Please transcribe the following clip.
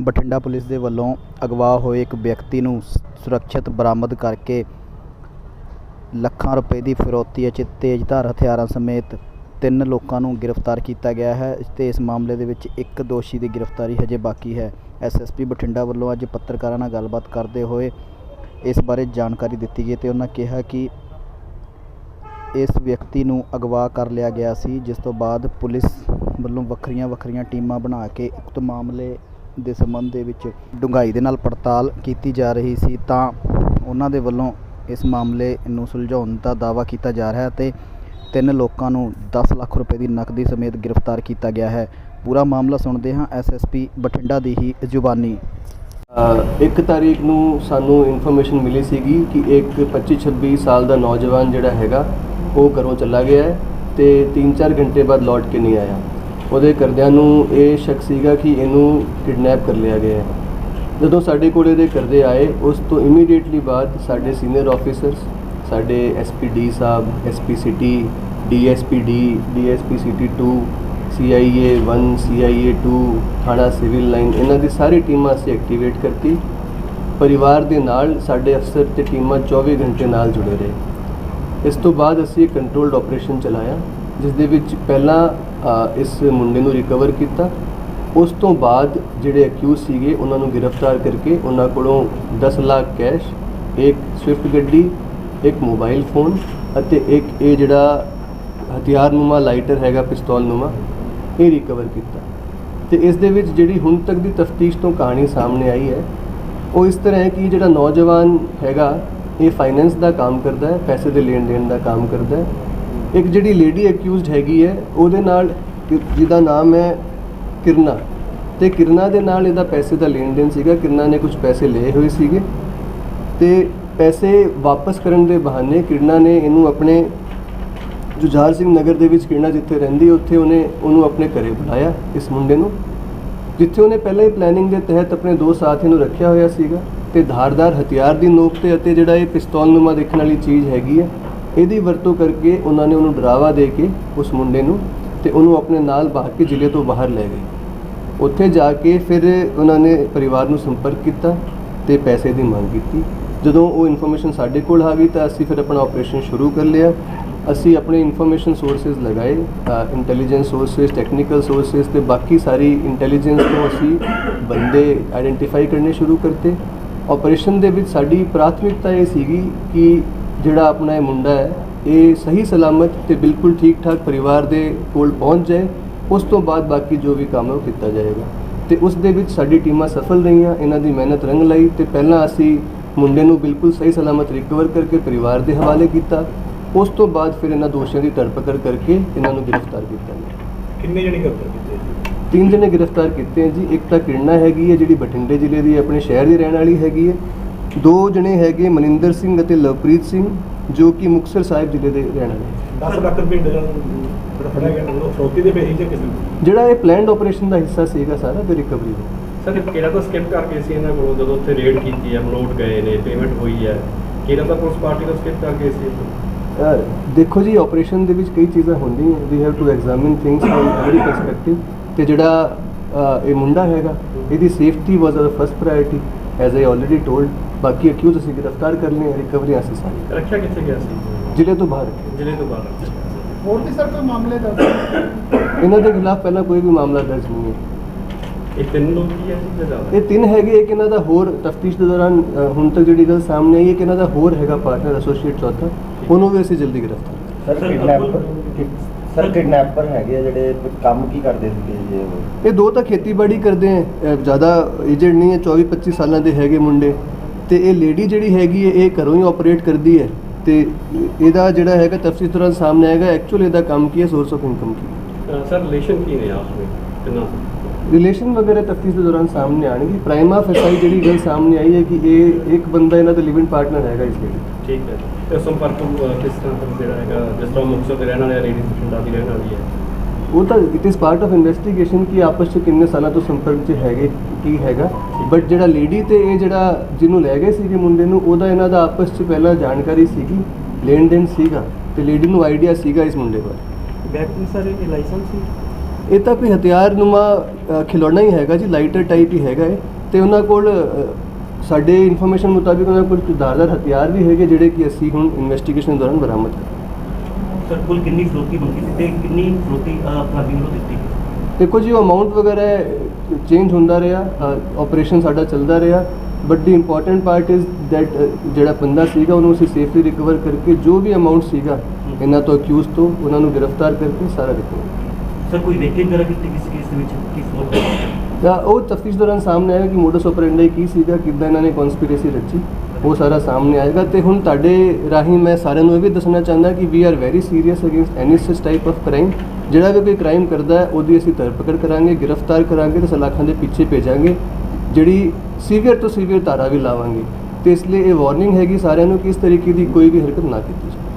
Bathinda police ਦੇ ਵੱਲੋਂ ਅਗਵਾ ਹੋਏ ਇੱਕ ਵਿਅਕਤੀ ਨੂੰ ਸੁਰੱਖਿਅਤ ਬਰਾਮਦ ਕਰਕੇ ਲੱਖਾਂ ਰੁਪਏ ਦੀ ਫਿਰੌਤੀ ਅਤੇ ਤੇਜ਼ਧਾਰ ਹਥਿਆਰਾਂ ਸਮੇਤ ਤਿੰਨ ਲੋਕਾਂ ਨੂੰ ਗ੍ਰਿਫਤਾਰ ਕੀਤਾ ਗਿਆ ਹੈ। ਤੇ ਇਸ ਮਾਮਲੇ ਦੇ ਵਿੱਚ ਇੱਕ ਦੋਸ਼ੀ ਦੀ ਗ੍ਰਿਫਤਾਰੀ ਹਜੇ ਬਾਕੀ ਹੈ। ਐਸਐਸਪੀ ਬਠਿੰਡਾ ਵੱਲੋਂ ਅੱਜ ਪੱਤਰਕਾਰਾਂ ਨਾਲ ਗੱਲਬਾਤ ਕਰਦੇ ਹੋਏ ਇਸ ਬਾਰੇ ਜਾਣਕਾਰੀ ਦਿੱਤੀ ਗਈ ਤੇ ਉਹਨਾਂ ਕਿਹਾ ਕਿ ਇਸ ਵਿਅਕਤੀ ਨੂੰ ਅਗਵਾ ਕਰ ਲਿਆ ਗਿਆ ਸੀ, ਜਿਸ ਤੋਂ ਬਾਅਦ ਪੁਲਿਸ ਵੱਲੋਂ ਵੱਖਰੀਆਂ ਵੱਖਰੀਆਂ ਟੀਮਾਂ ਬਣਾ ਕੇ ਉਕਤ ਮਾਮਲੇ ਦੇ ਸੰਬੰਧ ਦੇ ਵਿੱਚ ਡੂੰਘਾਈ ਦੇ ਨਾਲ ਪੜਤਾਲ ਕੀਤੀ ਜਾ ਰਹੀ ਸੀ, ਤਾਂ ਉਹਨਾਂ ਦੇ ਵੱਲੋਂ ਇਸ ਮਾਮਲੇ ਨੂੰ ਸੁਲਝਾਉਣ ਦਾ ਦਾਅਵਾ ਕੀਤਾ ਜਾ ਰਿਹਾ ਹੈ ਤੇ ਤਿੰਨ ਲੋਕਾਂ ਨੂੰ 10 ਲੱਖ ਰੁਪਏ ਦੀ ਨਕਦੀ ਸਮੇਤ ਗ੍ਰਿਫਤਾਰ ਕੀਤਾ ਗਿਆ ਹੈ। ਪੂਰਾ ਮਾਮਲਾ ਸੁਣਦੇ ਹਾਂ ਐਸਐਸਪੀ ਬਠਿੰਡਾ ਦੀ ਹੀ ਜ਼ੁਬਾਨੀ। ਇੱਕ ਤਾਰੀਖ ਨੂੰ ਸਾਨੂੰ ਇਨਫੋਰਮੇਸ਼ਨ ਮਿਲੀ ਸੀਗੀ ਕਿ ਇੱਕ 25-26 ਸਾਲ ਦਾ ਨੌਜਵਾਨ ਜਿਹੜਾ ਹੈਗਾ, ਉਹ ਘਰੋਂ ਚਲਾ ਗਿਆ ਹੈ ਤੇ 3-4 ਘੰਟੇ ਬਾਅਦ ਲੌਟ ਕੇ ਨਹੀਂ ਆਇਆ। ਉਹਦੇ ਕਰਦਿਆਂ ਨੂੰ ਇਹ ਸ਼ੱਕ ਸੀਗਾ ਕਿ ਇਹਨੂੰ ਕਿਡਨੈਪ ਕਰ ਲਿਆ ਗਿਆ ਹੈ। ਜਦੋਂ ਸਾਡੇ ਕੋਲ ਇਹਦੇ ਕਰਦੇ ਆਏ, ਉਸ ਤੋਂ ਇਮੀਡੀਏਟਲੀ ਬਾਅਦ ਸਾਡੇ ਸੀਨੀਅਰ ਆਫੀਸਰਸ ਸਾਡੇ ਐਸਪੀਡੀ ਸਾਹਿਬ SP city DSP D DSP city 2 CIA 1 CIA 2 ਥਾਣਾ ਸਿਵਲ ਲਾਈਨ ਇਹਨਾਂ ਦੀ ਸਾਰੀ ਟੀਮਾਂ ਅਸੀਂ ਐਕਟੀਵੇਟ ਕਰਤੀ। ਪਰਿਵਾਰ ਦੇ ਨਾਲ ਸਾਡੇ ਅਫਸਰ ਤੇ ਟੀਮਾਂ 24 ਘੰਟੇ ਨਾਲ ਜੁੜੇ ਰਹੇ। ਇਸ ਤੋਂ ਬਾਅਦ ਅਸੀਂ ਕੰਟਰੋਲਡ ਆਪਰੇਸ਼ਨ ਚਲਾਇਆ। ਜਿਸ ਦੇ ਵਿੱਚ ਪਹਿਲਾਂ ਇਸ ਮੁੰਡੇ ਨੂੰ ਰਿਕਵਰ ਕੀਤਾ। ਉਸ ਤੋਂ ਬਾਅਦ ਜਿਹੜੇ ਅਕਿਊਜ਼ ਸੀਗੇ, ਉਹਨਾਂ ਨੂੰ ਗ੍ਰਿਫਤਾਰ ਕਰਕੇ ਉਹਨਾਂ ਕੋਲੋਂ 10 ਲੱਖ ਕੈਸ਼, ਇੱਕ ਸਵਿਫਟ ਗੱਡੀ, ਇੱਕ ਮੋਬਾਈਲ ਫੋਨ ਅਤੇ ਇੱਕ ਇਹ ਜਿਹੜਾ ਹਥਿਆਰਨੁਮਾ, ਲਾਈਟਰ ਹੈਗਾ, ਪਿਸਤੌਲਨੁਮਾ, ਇਹ ਰਿਕਵਰ ਕੀਤਾ। ਤੇ ਇਸ ਦੇ ਵਿੱਚ ਜਿਹੜੀ ਹੁਣ ਤੱਕ ਦੀ ਤਫਤੀਸ਼ ਤੋਂ ਕਹਾਣੀ ਸਾਹਮਣੇ ਆਈ ਹੈ, ਉਹ ਇਸ ਤਰ੍ਹਾਂ ਹੈ ਕਿ ਜਿਹੜਾ ਨੌਜਵਾਨ ਹੈਗਾ, ਇਹ ਫਾਈਨੈਂਸ ਦਾ ਕੰਮ ਕਰਦਾ ਹੈ, ਪੈਸੇ ਦੇ ਲੈਣ ਦੇਣ ਦਾ ਕੰਮ ਕਰਦਾ ਹੈ। ਇੱਕ ਜਿਹੜੀ ਲੇਡੀ ਅਕਿਊਜ਼ਡ ਹੈਗੀ ਹੈ, ਉਹਦੇ ਨਾਲ ਕਿ- ਜਿਹਦਾ ਨਾਮ ਹੈ ਕਿਰਨਾ ਤੇ ਕਿਰਨਾ ਦੇ ਨਾਲ ਇਹਦਾ ਪੈਸੇ ਦਾ ਲੈਣ ਦੇਣ ਸੀਗਾ, ਕਿਰਨਾ ਨੇ ਕੁਝ ਪੈਸੇ ਲਏ ਹੋਏ ਸੀਗੇ ਤੇ ਪੈਸੇ ਵਾਪਸ ਕਰਨ ਦੇ ਬਹਾਨੇ ਕਿਰਨਾ ਨੇ ਇਹਨੂੰ ਆਪਣੇ ਜੁਝਾਰ ਸਿੰਘ ਨਗਰ ਦੇ ਵਿੱਚ ਕਿਰਨਾ ਜਿੱਥੇ ਰਹਿੰਦੀ, ਉੱਥੇ ਉਹਨੇ ਉਹਨੂੰ ਆਪਣੇ ਘਰੇ ਬੁਲਾਇਆ ਇਸ ਮੁੰਡੇ ਨੂੰ, ਜਿੱਥੇ ਉਹਨੇ ਪਹਿਲਾਂ ਹੀ ਪਲੈਨਿੰਗ ਦੇ ਤਹਿਤ ਆਪਣੇ ਦੋ ਸਾਥੀ ਨੂੰ ਰੱਖਿਆ ਹੋਇਆ ਸੀਗਾ ਤੇ ਧਾਰਦਾਰ ਹਥਿਆਰ ਦੀ ਨੋਕ ਤੇ ਅਤੇ ਜਿਹੜਾ ਇਹ ਪਿਸਤੌਲ ਨੂਮਾ ਦੇਖਣ ਵਾਲੀ ਚੀਜ਼ ਹੈਗੀ ਹੈ ਇਹਦੀ ਵਰਤੋਂ ਕਰਕੇ ਉਹਨਾਂ ਨੇ ਉਹਨੂੰ ਡਰਾਵਾ ਦੇ ਕੇ ਉਸ ਮੁੰਡੇ ਨੂੰ ਤੇ ਉਹਨੂੰ ਆਪਣੇ ਨਾਲ ਬਾਹਰ ਕੇ ਜ਼ਿਲ੍ਹੇ ਤੋਂ ਬਾਹਰ ਲੈ ਗਏ। ਉੱਥੇ ਜਾ ਕੇ ਫਿਰ ਉਹਨਾਂ ਨੇ ਪਰਿਵਾਰ ਨੂੰ ਸੰਪਰਕ ਕੀਤਾ ਤੇ ਪੈਸੇ ਦੀ ਮੰਗ ਕੀਤੀ। ਜਦੋਂ ਉਹ ਇਨਫੋਰਮੇਸ਼ਨ ਸਾਡੇ ਕੋਲ ਆ ਗਈ ਤਾਂ ਅਸੀਂ ਫਿਰ ਆਪਣਾ ਆਪਰੇਸ਼ਨ ਸ਼ੁਰੂ ਕਰ ਲਿਆ। ਅਸੀਂ ਆਪਣੇ ਇਨਫੋਰਮੇਸ਼ਨ ਸੋਰਸਸ ਲਗਾਏ ਇੰਟੈਲੀਜੈਂਸ ਸੋਰਸਸ ਟੈਕਨੀਕਲ ਸੋਰਸਸ ਤੇ ਬਾਕੀ ਸਾਰੀ ਇੰਟੈਲੀਜੈਂਸ ਤੋਂ ਅਸੀਂ ਬੰਦੇ ਆਇਡੈਂਟੀਫਾਈ ਕਰਨੇ ਸ਼ੁਰੂ ਕਰਤੇ। ਆਪਰੇਸ਼ਨ ਦੇ ਵਿੱਚ ਸਾਡੀ ਪ੍ਰਾਥਮਿਕਤਾ ਇਹ ਸੀਗੀ ਕਿ ਜਿਹੜਾ ਆਪਣਾ ਇਹ ਮੁੰਡਾ ਹੈ ਇਹ ਸਹੀ ਸਲਾਮਤ ਤੇ ਬਿਲਕੁਲ ਠੀਕ ਠਾਕ ਪਰਿਵਾਰ ਦੇ ਕੋਲ ਪਹੁੰਚ ਜਾਏ ਉਸ ਤੋਂ ਬਾਅਦ ਬਾਕੀ ਜੋ ਵੀ ਕੰਮ ਹੈ ਉਹ ਕੀਤਾ ਜਾਏਗਾ। ਤੇ ਉਸ ਦੇ ਵਿੱਚ ਸਾਡੀ ਟੀਮਾਂ ਸਫਲ ਰਹੀਆਂ ਇਹਨਾਂ ਦੀ ਮਿਹਨਤ ਰੰਗ ਲਈ ਤੇ ਪਹਿਲਾਂ ਅਸੀਂ ਮੁੰਡੇ ਨੂੰ ਬਿਲਕੁਲ ਸਹੀ ਸਲਾਮਤ ਰਿਕਵਰ ਕਰਕੇ ਪਰਿਵਾਰ ਦੇ ਹਵਾਲੇ ਕੀਤਾ। ਉਸ ਤੋਂ ਬਾਅਦ ਫਿਰ ਇਹਨਾਂ ਦੋਸ਼ੀਆਂ ਦੀ ਧਰਪਕੜ ਕਰਕੇ ਇਹਨਾਂ ਨੂੰ ਗ੍ਰਿਫਤਾਰ ਕੀਤਾ ਗਿਆ। ਕਿੰਨੇ ਜਣੇ ਗ੍ਰਿਫਤਾਰ ਕੀਤੇ ਜੀ? ਤਿੰਨ ਜਣੇ ਗ੍ਰਿਫਤਾਰ ਕੀਤੇ ਹੈ ਜੀ। ਇੱਕ ਤਾਂ ਕਿਰਨਾ ਹੈਗੀ ਹੈ ਜਿਹੜੀ ਬਠਿੰਡੇ ਜ਼ਿਲ੍ਹੇ ਦੀ ਆਪਣੇ ਸ਼ਹਿਰ ਦੀ ਰਹਿਣ ਵਾਲੀ ਹੈਗੀ ਹੈ। ਦੋ ਜਣੇ ਹੈਗੇ ਮਨਿੰਦਰ ਸਿੰਘ ਅਤੇ ਲਵਪ੍ਰੀਤ ਸਿੰਘ ਜੋ ਕਿ ਮੁਕਤਸਰ ਸਾਹਿਬ ਜ਼ਿਲ੍ਹੇ ਦੇ ਰਹਿਣ ਵਾਲੇ 10 ਲੱਖ ਰੁਪਏ ਦਾ ਜਿਹੜਾ ਫੜਿਆ ਗਿਆ ਉਹ ਫਰੋਤੀ ਦੇ ਬੇਹੀ ਜਾਂ ਕਿਸੇ ਜਿਹੜਾ ਇਹ ਪਲੈਨਡ ਆਪਰੇਸ਼ਨ ਦਾ ਹਿੱਸਾ ਸੀਗਾ ਸਾਰਾ ਤੇ ਰਿਕਵਰੀ ਦਾ। ਸਰ ਇਹ ਕਿਹੜਾ ਤਾਂ ਸਕਿਪ ਕਰਕੇ ਸੀ ਇਹਨਾਂ ਕੋਲੋਂ ਜਦੋਂ ਉੱਥੇ ਰੇਡ ਕੀਤੀ ਹੈ ਮਲੋਟ ਗਏ ਨੇ ਪੇਮੈਂਟ ਹੋਈ ਹੈ ਕਿਹੜਾ ਤਾਂ ਪੁਲਿਸ ਪਾਰਟੀ ਦਾ ਸਕਿਪ ਕਰਕੇ ਸੀ ਅਹ ਦੇਖੋ ਜੀ ਆਪਰੇਸ਼ਨ ਦੇ ਵਿੱਚ ਕਈ ਚੀਜ਼ਾਂ ਹੁੰਦੀਆਂ we have to examine things from every perspective ਤੇ ਜਿਹੜਾ ਅਹ, ਇਹ ਮੁੰਡਾ ਹੈਗਾ ਇਹਦੀ safety was a first priority as I already told ਬਾਕੀ ਅਕਿਊਜ਼ ਅਸੀਂ ਗ੍ਰਿਫਤਾਰ ਕਰ ਲਏ ਰਿਕਵਰੀ ਅਸੀਂ ਸਾਰੀ ਰੱਖਿਆ ਕਿੱਥੇ ਗਿਆ ਸੀ? ਜ਼ਿਲ੍ਹੇ ਤੋਂ ਬਾਹਰ। ਜ਼ਿਲ੍ਹੇ ਤੋਂ ਬਾਹਰ। ਹੋਰ ਵੀ ਸਰ ਕੋਈ ਮਾਮਲੇ ਦਰਜ ਇਹਨਾਂ ਦੇ ਖਿਲਾਫ ਪਹਿਲਾਂ ਕੋਈ ਵੀ ਮਾਮਲਾ ਦਰਜ ਨਹੀਂ ਹੈ। ਇਹ ਤਿੰਨ ਲੋਕ ਹੀ ਹੈ ਜੀ ਜ਼ਿਆਦਾ? ਇਹ ਤਿੰਨ ਹੈਗੇ ਇੱਕ ਇਹਨਾਂ ਦਾ ਹੋਰ ਤਫਤੀਸ਼ ਦੇ ਦੌਰਾਨ ਹੁਣ ਤੱਕ ਜਿਹੜੀ ਗੱਲ ਸਾਹਮਣੇ ਆਈ ਹੈ ਕਿ ਇਹਨਾਂ ਦਾ ਹੋਰ ਹੈਗਾ ਪਾਰਟਨਰ ਐਸੋਸੀਏਟ ਚੌਥਾ ਉਹਨੂੰ ਵੀ ਅਸੀਂ ਜਲਦੀ ਗ੍ਰਿਫਤਾਰ ਸਰ ਕਿਡਨੈਪਰ ਸਰ ਕਿਡਨੈਪਰ ਹੈਗੇ ਆ ਜਿਹੜੇ ਕੰਮ ਕੀ ਕਰਦੇ ਸੀਗੇ ਜੀ ਇਹ? ਦੋ ਤਾਂ ਖੇਤੀਬਾੜੀ ਕਰਦੇ ਹੈ ਜ਼ਿਆਦਾ ਏਜਡ ਨਹੀਂ ਹੈ 24 25 ਸਾਲਾਂ ਦੇ ਹੈਗੇ ਮੁੰਡੇ। ਤੇ ਇਹ ਲੇਡੀ ਜਿਹੜੀ ਹੈਗੀ ਹੈ ਇਹ ਘਰੋਂ ਹੀ ਆਪਰੇਟ ਕਰਦੀ ਹੈ ਤੇ ਇਹਦਾ ਜਿਹੜਾ ਹੈਗਾ ਤਫਸੀਲ ਦੌਰਾਨ ਸਾਹਮਣੇ ਆਏਗਾ ਐਕਚੁਅਲ ਇਹਦਾ ਕੰਮ ਕੀ ਹੈ ਸੋਰਸ ਆਫ ਇਨਕਮ ਕੀ ਸਰ ਰਿਲੇਸ਼ਨ ਕੀ ਨੇ ਆਪਸ ਵਿੱਚ ਕਿੰਨਾ? ਰਿਲੇਸ਼ਨ ਵਗੈरह ਤਫਤੀਸ਼ ਦੇ ਦੌਰਾਨ ਸਾਹਮਣੇ ਆਣਗੇ। ਪ੍ਰਾਈਮਾ ਫੈਸਾਈ ਜਿਹੜੀ ਗੱਲ ਸਾਹਮਣੇ ਆਈ ਹੈ ਕਿ ਇਹ ਇੱਕ ਬੰਦਾ ਇਹਨਾਂ ਦਾ ਲਿਵਿੰਗ ਪਾਰਟਨਰ ਹੈਗਾ ਇਸ ਲਈ ਠੀਕ ਹੈ। ਤੇ ਸੰਪਰਕ ਕਿਸ ਤਰ੍ਹਾਂ ਦਾ ਜਿਹੜਾ ਹੈਗਾ ਜਿਸ ਤਰ੍ਹਾਂ ਮੁਕਤਸਰ ਦੇ ਰਹਿਣ ਵਾਲੇ ਲੇਡੀ ਦੀ ਰਹਿਣ ਵਾਲੀ ਹੈ? ਉਹ ਤਾਂ it is part of investigation ਕਿ ਆਪਸ ਚ ਕਿੰਨੇ ਸਾਲਾਂ ਤੋਂ ਸੰਪਰਕ ਚ ਹੈਗੇ ਕੀ ਹੈਗਾ। ਬਟ ਜਿਹੜਾ ਲੇਡੀ ਤੇ ਇਹ ਜਿਹੜਾ ਜਿਹਨੂੰ ਲੈ ਗਏ ਸੀਗੇ ਮੁੰਡੇ ਨੂੰ ਉਹਦਾ ਇਹਨਾਂ ਦਾ ਆਪਸ ਚ ਪਹਿਲਾਂ ਜਾਣਕਾਰੀ ਸੀਗੀ ਲੈਣ ਦੇਣ ਸੀਗਾ ਤੇ ਲੇਡੀ ਨੂੰ ਆਈਡੀਆ ਸੀਗਾ ਇਸ ਮੁੰਡੇ ਬਾਰੇ। ਬੈਕ ਦੀ ਸਰ ਇਹ ਲਾਇਸੈਂਸ ਸੀ? ਇਹ ਤਾਂ ਕੋਈ ਹਥਿਆਰਨੁਮਾ ਅ, ਖਿਲੌਣਾ ਹੀ ਹੈਗਾ ਜੀ ਲਾਈਟਰ ਟਾਈਪ ਹੀ ਹੈਗਾ ਇਹ। ਤੇ ਉਹਨਾਂ ਕੋਲ ਸਾਡੇ ਇਨਫੋਰਮੇਸ਼ਨ ਮੁਤਾਬਿਕ ਉਹਨਾਂ ਕੋਲ ਕੁਝ ਦਾਰਦਾਰ ਹਥਿਆਰ ਵੀ ਹੈਗੇ ਜਿਹੜੇ ਕਿ ਅਸੀਂ ਹੁਣ ਇਨਵੈਸਟੀਗੇਸ਼ਨ ਦੌਰਾਨ ਬਰਾਮਦ ਕਰ ਸਰ ਕੁੱਲ ਕਿੰਨੀ ਫਰੋਤੀ ਮੰਗੀ ਸੀ ਤੇ ਕਿੰਨੀ ਫਰੋਤੀ ਅਪਰਾਧੀ ਵੱਲੋਂ ਦਿੱਤੀ? ਗਈ ਦੇਖੋ ਜੀ ਅਮਾਉਂਟ ਵਗੈਰਾ ਚੇਂਜ ਹੁੰਦਾ ਰਿਹਾ ਆਪਰੇਸ਼ਨ ਸਾਡਾ ਚੱਲਦਾ ਰਿਹਾ but the important part is that ਜਿਹੜਾ ਬੰਦਾ ਸੀਗਾ ਉਹਨੂੰ ਅਸੀਂ ਸੇਫਲੀ ਰਿਕਵਰ ਕਰਕੇ ਜੋ ਵੀ ਅਮਾਉਂਟ ਸੀਗਾ ਇਹਨਾਂ ਤੋਂ ਅਕਿਊਜ਼ ਤੋਂ ਉਹਨਾਂ ਨੂੰ ਗ੍ਰਿਫਤਾਰ ਕਰਕੇ ਸਾਰਾ ਰਿਕਵਰ ਸਰ ਕੋਈ ਵੇਖੇ ਵਗੈਰਾ ਕੀਤੀ ਕਿਸ ਕੇਸ ਦੇ ਵਿੱਚ? ਵਕਤ ਤਾਂ ਉਹ ਤਫਤੀਸ਼ ਦੌਰਾਨ ਸਾਹਮਣੇ ਆਇਆ ਕਿ ਮੋਡਸ ਆਪਰੈਂਡੀ ਕੀ ਸੀਗਾ ਕਿੱਦਾਂ ਇਹਨਾਂ ਨੇ ਕਨਸਪੀਰੇਸੀ ਰਚੀ। ਉਹ ਸਾਰਾ ਸਾਹਮਣੇ ਆਏਗਾ ਤੇ ਹੁਣ ਤੁਹਾਡੇ ਰਾਹੀਂ ਮੈਂ ਸਾਰਿਆਂ ਨੂੰ ਇਹ ਵੀ ਦੱਸਣਾ ਚਾਹੁੰਦਾ ਕਿ we are very serious against any sis type of crime ਜਿਹੜਾ ਵੀ ਕੋਈ ਕ੍ਰਾਈਮ ਕਰਦਾ ਹੈ, ਉਹਦੀ ਅਸੀਂ ਧਰਪਕੜ ਕਰਾਂਗੇ, ਗ੍ਰਿਫਤਾਰ ਕਰਾਂਗੇ ਤੇ ਸਲਾਖਾਂ ਦੇ ਪਿੱਛੇ ਭੇਜਾਂਗੇ, ਜਿਹੜੀ ਸੀਵੀਅਰ ਤੋਂ ਸੀਵੀਅਰ ਧਾਰਾ ਵੀ ਲਾਵਾਂਗੇ। ਤੇ ਇਸ ਲਈ ਇਹ ਵਾਰਨਿੰਗ ਹੈਗੀ ਸਾਰਿਆਂ ਨੂੰ ਕਿ ਇਸ ਤਰੀਕੇ ਦੀ ਕੋਈ ਵੀ ਹਰਕਤ ਨਾ ਕੀਤੀ ਜਾਵੇ।